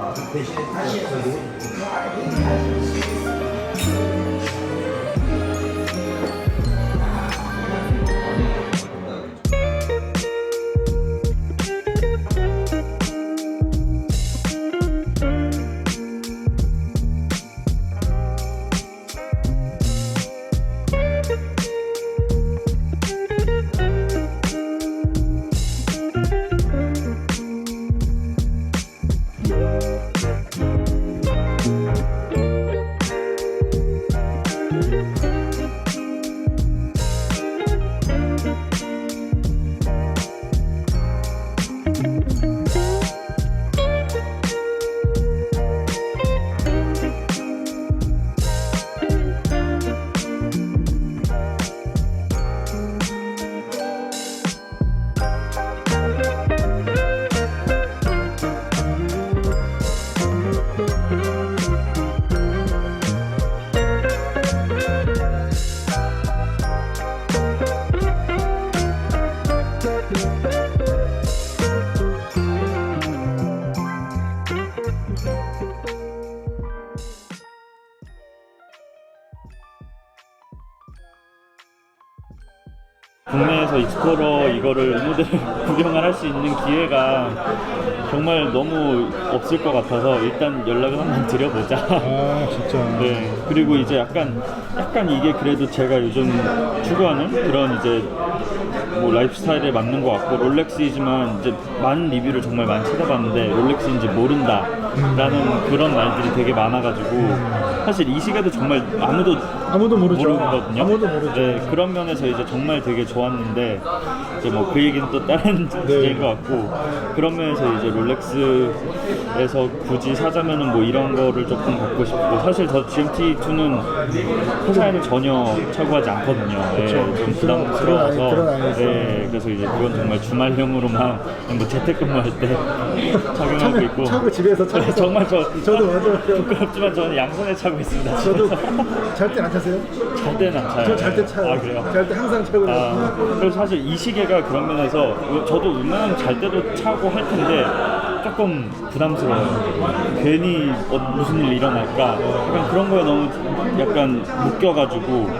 啊，那些那些。you 국내에서 익스플로러 이거를 모델 구경을 할 수 있는 기회가 정말 너무 없을 것 같아서 일단 연락을 한번 드려보자. 아 진짜. 네. 그리고 이제 약간 약간 이게 그래도 제가 요즘 추구하는 그런 이제 뭐 라이프 스타일에 맞는 것 같고 롤렉스이지만 이제 많은 리뷰를 정말 많이 찾아봤는데 롤렉스인지 모른다라는 그런 말들이 되게 많아가지고 사실 이 시계도 정말 아무도 아무도 모르죠. 모르거든요. 아무도 모르죠. 네, 그런 면에서 이제 정말 되게 좋았는데 이제 뭐 그 얘기는 또 다른 네. 주제인 것 같고 그런 면에서 이제 롤렉스에서 굳이 사자면은 뭐 이런 거를 조금 갖고 싶고 사실 저 GMT2는 회사에는 전혀 차고하지 않거든요. 네, 좀 부담스러워서 그런 아이- 그런 아이였어요. 네, 그래서 이제 그건 정말 주말용으로만 뭐 재택근무할 때 착용하고 차고, 있고 차고 집에서 차고. 네, 정말 저 저도 맞아요. 부끄럽지만 저는 양손에 차고 있습니다. 저도 잘때안 차세요? 잘 때는 안 차요. 저 잘 때 차요. 아 그래요? 잘 때 항상 차고 아. 그래서 사실 이 시계가 그런 면에서 저도 웬만하면 잘 때도 차고 할 텐데 조금 부담스러워요. 괜히 어, 무슨 일 일어날까 약간 그런 거에 너무 약간 묶여가지고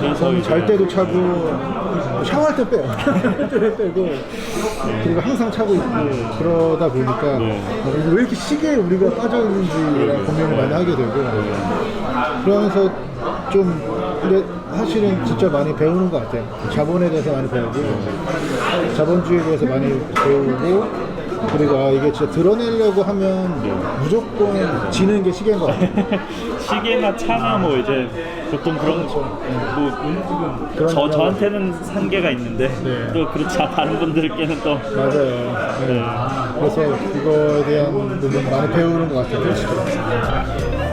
그래서 저는 이제 잘 때도 차고 뭐 샤워할 때 빼요. 할 때는 빼고 그리고 항상 차고 있고 그러다 보니까 네. 왜 이렇게 시계에 우리가 빠져 있는지 고민을 많이 하게 되고 그러면서 좀 근데 사실은 진짜 많이 배우는 것 같아요. 자본에 대해서 많이 배우고 자본주의에 대해서 많이 배우고 그리고 아 이게 진짜 드러내려고 하면 무조건 지는 게 시계인 것 같아요. 시계나 차나 뭐 이제 보통 그런 뭐 그런 저, 거- 저한테는 한계가 있는데 네. 또 그렇지 않- 다른 분들께는 또 맞아요. 네. 그래서 그거에 대한 부분 많이 배우는 것 같아요.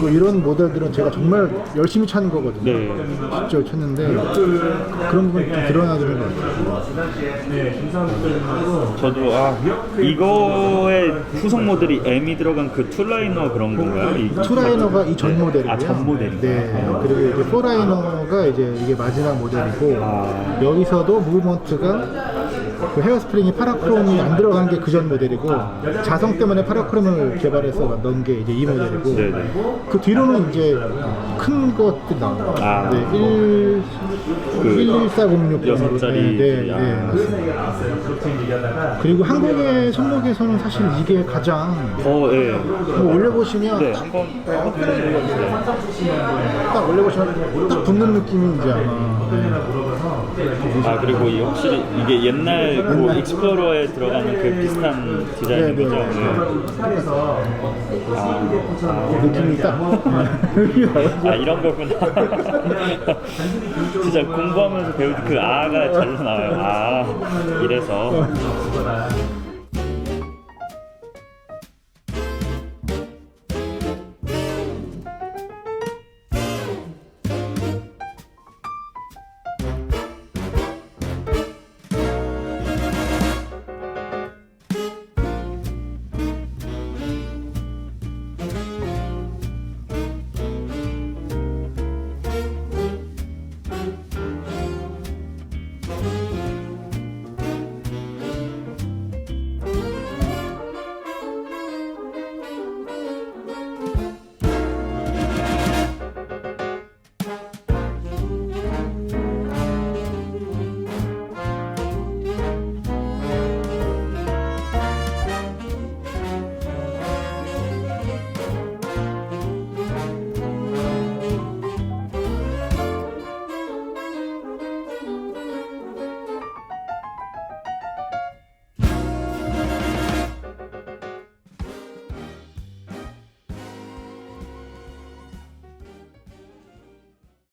그 이런 모델들은 제가 정말 열심히 찾는 거거든요. 네. 진짜 찾는데 그런 부분이 좀 드러나는 것 같아요. 저도 아 이거의 후속 모델이 M이 들어간 그 툴라이너 그런 건가요? 이- 투라이너가 이 전 모델이고요. 아, 전 모델인가요? 네. 그리고 이제 포라이너가 이제 이게 마지막 모델이고 아. 여기서도 무브먼트가 그 헤어스프링이 파라크롬이 안 들어간 게 그 전 모델이고 자성 때문에 파라크롬을 개발해서 넣은 게 이제 이 모델이고 네네. 그 뒤로는 이제 큰 것들이 나와요. 아. 네, 1 그 11406 여섯 자리 네, 네, 아. 네, 맞습니다. 그리고 한국의 손목에서는 사실 이게 가장 어, 예. 뭐 올려보시면 네, 한번 딱 올려보시면 딱 붙는 느낌이 이제 아마 아 그리고 이 확실히 이게 옛날 그 익스플로러에 들어가는 그 비슷한 디자인인 네, 거죠? 네. 네. 아, 느낌이 딱 아 이런 거구나. 진짜 공부하면서 배우는 그 아가 잘 나와요. 아 이래서